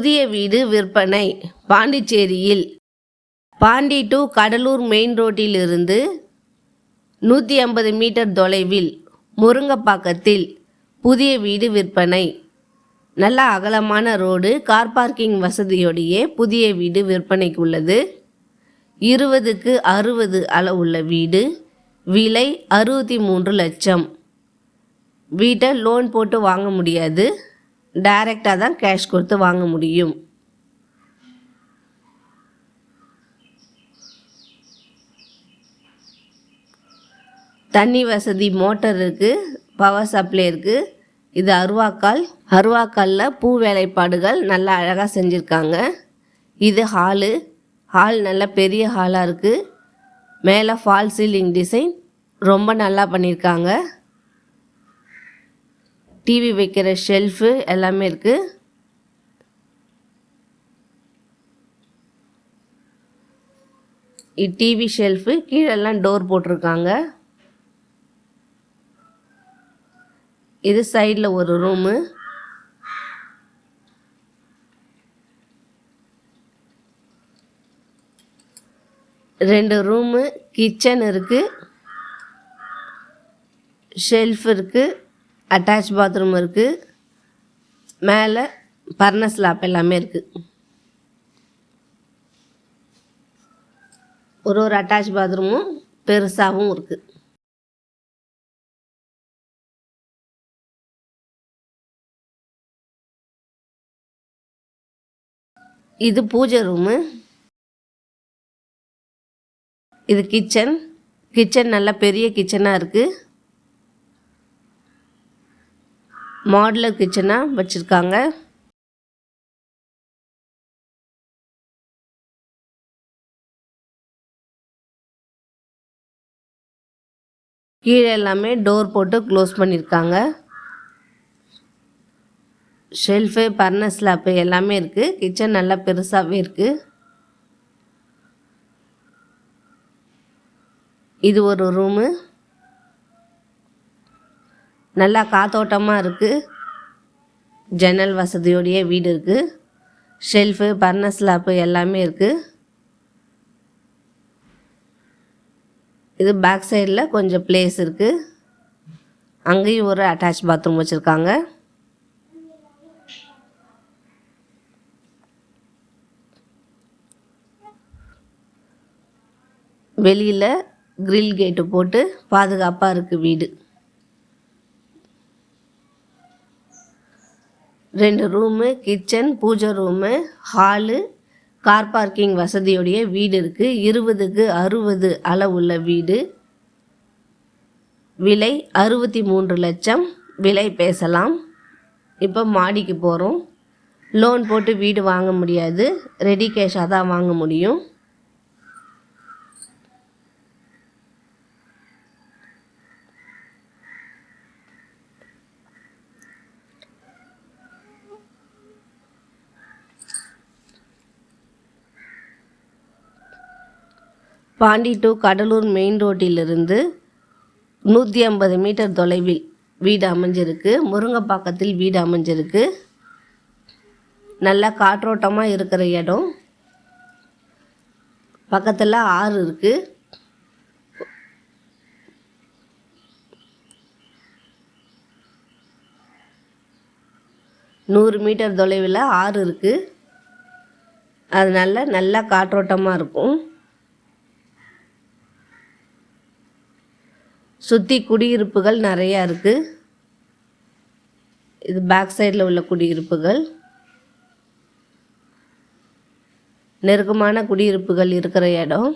புதிய வீடு விற்பனை. பாண்டிச்சேரியில் பாண்டி டு கடலூர் மெயின் ரோட்டிலிருந்து நூற்றி ஐம்பது மீட்டர் தொலைவில் முருங்கப்பாக்கத்தில் புதிய வீடு விற்பனை. நல்ல அகலமான ரோடு கார் பார்க்கிங் வசதியோடைய புதிய வீடு விற்பனைக்கு உள்ளது. இருபதுக்கு அறுபது அளவுள்ள வீடு விலை அறுபத்தி மூன்று லட்சம். வீட்டை லோன் போட்டு வாங்க முடியாது. டைரெக்டாக தான் கேஷ் கொடுத்து வாங்க முடியும். தண்ணி வசதி மோட்டர் இருக்குது பவர் சப்ளை இருக்குது இது அருவாக்கால். அருவாக்காலில் பூ வேலைப்பாடுகள் நல்லா அழகாக செஞ்சுருக்காங்க. இது ஹாலு ஹால் நல்ல பெரிய ஹாலாக இருக்குது மேலே ஃபால் சீலிங் டிசைன் ரொம்ப நல்லா பண்ணியிருக்காங்க டிவி வைக்கிற ஷெல்ஃபு எல்லாமே இருக்குது டிவி ஷெல்ஃபு கீழெல்லாம் டோர் போட்டிருக்காங்க. இது சைடில் ஒரு ரூமு ரெண்டு ரூமு கிச்சன் இருக்குது ஷெல்ஃப் இருக்குது அட்டாச் பாத்ரூம் இருக்குது மேலே பர்ன ஸ்லாப் எல்லாமே இருக்குது ஒரு ஒரு அட்டாச் பாத்ரூமும் பெருசாகவும் இருக்குது இது பூஜை ரூமு இது கிச்சன் கிச்சன் நல்ல பெரிய கிச்சனாக இருக்குது மாடுலர் கிச்சனாக வச்சுருக்காங்க. கீழே எல்லாமே டோர் போட்டு க்ளோஸ் பண்ணியிருக்காங்க ஷெல்ஃபு பர்ன ஸ்லாப்பு எல்லாமே இருக்குது கிச்சன் நல்லா பெருசாகவே இருக்குது இது ஒரு ரூமு. நல்லா காத்தோட்டமாக இருக்குது ஜன்னல் வசதியோடைய வீடு இருக்குது ஷெல்ஃபு பர்ன ஸ்லாப்பு எல்லாமே இருக்குது இது பேக் சைடில் கொஞ்சம் ப்ளேஸ் இருக்குது அங்கேயும் ஒரு அட்டாச் பாத்ரூம் வச்சுருக்காங்க. வெளியில் கிரில் கேட்டு போட்டு பாதுகாப்பாக இருக்குது வீடு. ரெண்டு ரூமு கிச்சன் பூஜை ரூமு ஹாலு கார் பார்க்கிங் வசதியுடைய வீடு இருக்குது இருபதுக்கு அறுபது அளவுள்ள வீடு. விலை அறுபத்தி மூன்று லட்சம். விலை பேசலாம். இப்போ மாடிக்கு போகிறோம் லோன் போட்டு வீடு வாங்க முடியாது. ரெடி கேஷாக தான் வாங்க முடியும். பாண்டி டு கடலூர் மெயின் ரோட்டிலிருந்து நூற்றி ஐம்பது மீட்டர் தொலைவில் வீடு அமைஞ்சிருக்கு. முருங்கைப்பாக்கத்தில் வீடு அமைஞ்சிருக்கு. நல்லா காற்றோட்டமாக இருக்கிற இடம். பக்கத்தில் ஆறு இருக்குது நூறு மீட்டர் தொலைவில் ஆறு இருக்குது அதனால நல்லா காற்றோட்டமாக இருக்கும். சுற்றி குடியிருப்புகள் நிறையா இருக்குது இது பேக் சைடில் உள்ள குடியிருப்புகள். நெருக்கமான குடியிருப்புகள் இருக்கிற இடம்.